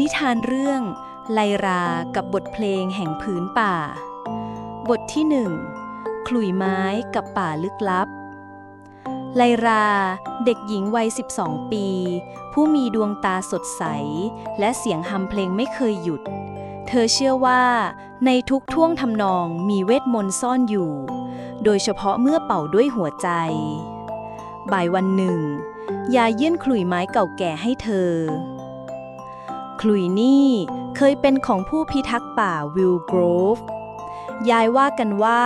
นิทานเรื่อง ไลรากับบทเพลงแห่งผืนป่า บทที่หนึ่งขลุ่ยไม้กับป่าลึกลับ ไลราเด็กหญิงวัย 12 ปี ผู้มีดวงตาสดใส และเสียงฮัมเพลงไม่เคยหยุด เธอเชื่อว่า ในทุกท่วงทำนองมีเวทมนต์ซ่อนอยู่ โดยเฉพาะเมื่อเป่าด้วยหัวใจ บ่ายวันหนึ่ง ยายยื่นขลุ่ยไม้เก่าแก่ให้เธอ ขลุ่ยนี่ เคยเป็นของผู้พิทักษ์ป่าวิลโกรฟยายว่ากันว่า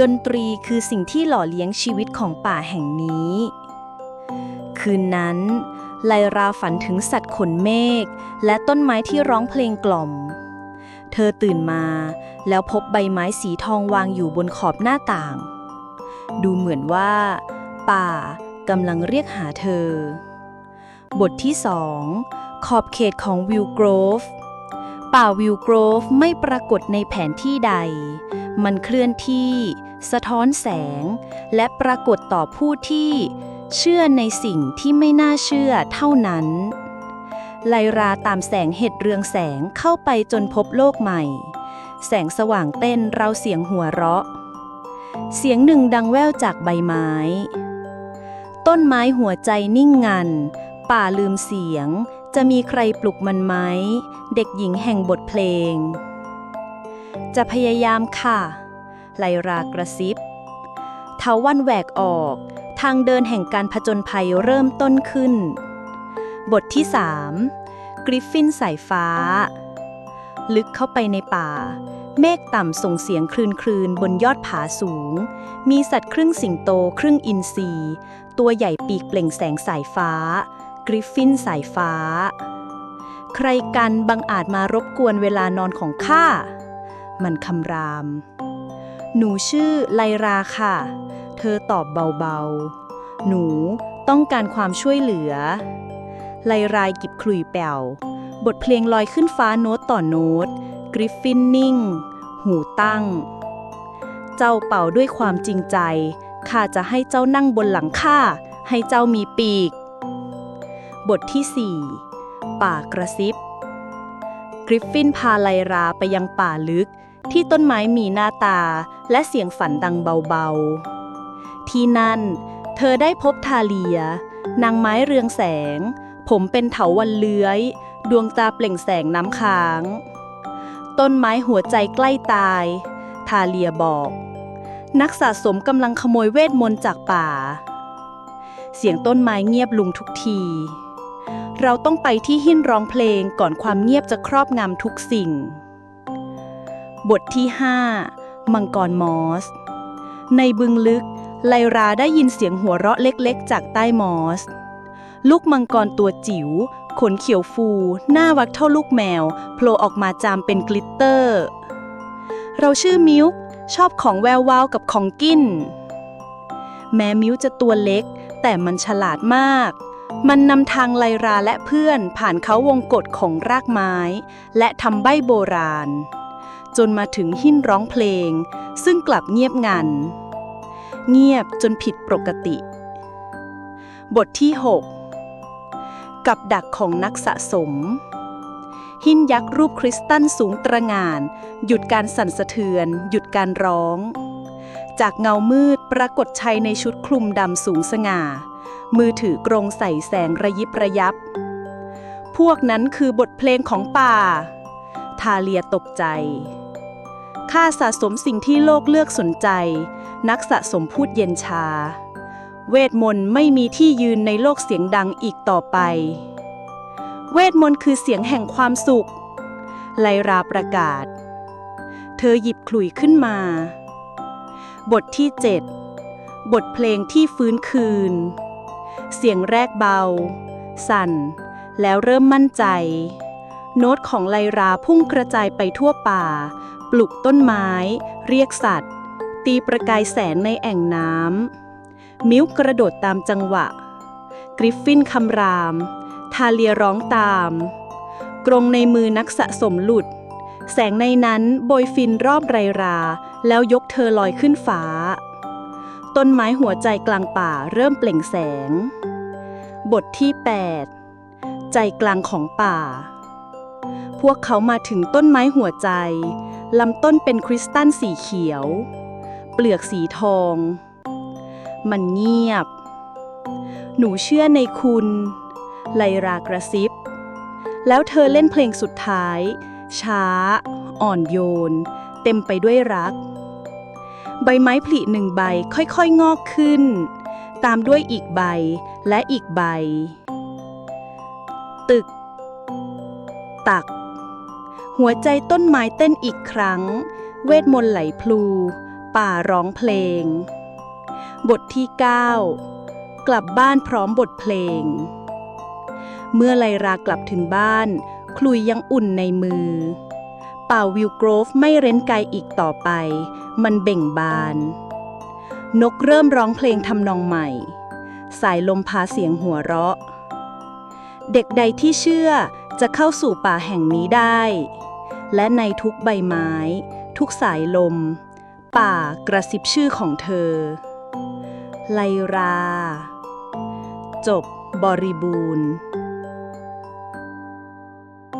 ดนตรีคือสิ่งที่หล่อเลี้ยงชีวิตของป่าแห่งนี้ คืนนั้น ไลราฝันถึงสัตว์ขนเมฆและต้นไม้ที่ร้องเพลงกล่อม เธอตื่นมาแล้วพบใบไม้สีทองวางอยู่บนขอบหน้าต่าง ดูเหมือนว่า ป่ากำลังเรียกหาเธอ บทที่สองขอบเขตของวิลโกรฟป่าวิลโกรฟไม่ปรากฏในแผนที่ใด มันเคลื่อนที่ สะท้อนแสง และปรากฏต่อผู้ที่ เชื่อในสิ่งที่ไม่น่าเชื่อเท่านั้น ไลราตามแสงเห็ดเรืองแสงเข้าไปจนพบโลกใหม่ แสงสว่างเต้นเราเสียงหัวเราะ เสียงหนึ่งดังแว่วจากใบไม้ ต้นไม้หัวใจนิ่งงัน ป่าลืมเสียง จะมีใครปลุกมันไหม เด็กหญิงแห่งบทเพลง จะพยายามค่ะ ไลรากระซิบเทาวันแหวกออก ทางเดินแห่งการผจญภัยเริ่มต้นขึ้น บทที่ 3 กริฟฟินสายฟ้า ลึกเข้าไปในป่า เมฆต่ำส่งเสียงคลืนคลืนบนยอดผาสูง มีสัตว์ครึ่งสิงโตครึ่งอินทรีตัวใหญ่ปีกเปล่งแสงสายฟ้า กริฟฟินสายฟ้า ใครกันบังอาจมารบกวนเวลานอนของข้า มันคำราม หนูชื่อไลราค่ะ เธอตอบเบาๆ หนูต้องการความช่วยเหลือ ไลรายกิบขลุ่ยแป่ว บทเพลงลอยขึ้นฟ้าโน้ตต่อโน้ต กริฟฟินนิ่ง หูตั้ง เจ้าเป่าด้วยความจริงใจข้าจะให้เจ้านั่งบนหลังข้าให้เจ้ามีปีก บทที่ 4 ป่ากระซิบ กริฟฟินพาไลราไปยังป่าลึก ที่ต้นไม้มีหน้าตาและเสียงฝันดังเบาๆ ที่นั่น เธอได้พบทาเลีย นางไม้เรืองแสง ผมเป็นเถาวันเลื้อย ดวงตาเปล่งแสงน้ำค้าง ต้นไม้หัวใจใกล้ตาย ทาเลียบอก นักสะสมกำลังขโมยเวทมนต์จากป่าเสียงต้นไม้เงียบลุงทุกที เราต้องไปที่หิ้นร้องเพลงก่อนความเงียบจะครอบงำทุกสิ่ง บทที่ 5 มังกรมอส ในบึงลึก ไลราได้ยินเสียงหัวเราะเล็กๆ จากใต้มอส ลูกมังกรตัวจิ๋ว ขนเขียวฟู หน้าวักเท่าลูกแมว โผล่ออกมาจามเป็นกลิตเตอร์ เราชื่อมิวชอบของแวววาวกับของกิน แม้มิวจะตัวเล็ก แต่มันฉลาดมาก มันนำทางไลราและเพื่อนผ่านเขาวงกฏของรากไม้ และทำใบโบราณ จนมาถึงหิ้นร้องเพลง ซึ่งกลับเงียบงัน เงียบจนผิดปกติ บทที่ 6 กับดักของนักสะสม หินยักษ์รูปคริสตัลสูงตระงาน หยุดการสั่นสะเทือน หยุดการร้อง จากเงามืดปรากฏชายในชุดคลุมดำสูงสง่า มือถือกรงใส่แสงระยิบระยับ พวกนั้นคือบทเพลงของป่า ทาเลียตกใจ ข้าสะสมสิ่งที่โลกเลือกสนใจ นักสะสมพูดเย็นชา เวทมนต์ไม่มีที่ยืนในโลกเสียงดังอีกต่อไป เวทมนต์คือเสียงแห่งความสุข ไลราประกาศ เธอหยิบขลุ่ยขึ้นมา บทที่ 7 บทเพลงที่ฟื้นคืน เสียงแรกเบา สั่น แล้วเริ่มมั่นใจ โน้ตของไลราพุ่งกระจายไปทั่วป่า ปลุกต้นไม้ เรียกสัตว์ ตีประกายแสงในแอ่งน้ำ มิวกระโดดตามจังหวะ กริฟฟินคำราม ทาเลียร้องตาม กรงในมือนักสะสมหลุด แสงในนั้นโบยฟินรอบไรรา แล้วยกเธอลอยขึ้นฟ้า ต้นไม้หัวใจกลางป่าเริ่มเปล่งแสง บทที่ 8 ใจกลางของป่า พวกเขามาถึงต้นไม้หัวใจ ลำต้นเป็นคริสตัลสีเขียว เปลือกสีทอง มันเงียบ หนูเชื่อในคุณ ไลรากระซิบ แล้วเธอเล่นเพลงสุดท้าย ช้า อ่อนโยน เต็มไปด้วยรัก ใบไม้ผลิหนึ่งใบค่อยๆ งอกขึ้น ตามด้วยอีกใบและอีกใบ ตึก ตัก หัวใจต้นไม้เต้นอีกครั้ง เวทมนต์ไหลพลู ป่าร้องเพลง บทที่ 9 กลับบ้านพร้อมบทเพลง เมื่อไลรากลับถึงบ้าน คลุยยังอุ่นในมือ ป่าวิลโกรฟไม่เร้นไกลอีกต่อไป มันเบ่งบาน นกเริ่มร้องเพลงทำนองใหม่ สายลมพาเสียงหัวเราะ เด็กใดที่เชื่อจะเข้าสู่ป่าแห่งนี้ได้ และในทุกใบไม้ ทุกสายลม ป่ากระซิบชื่อของเธอ ไลรา จบบริบูรณ์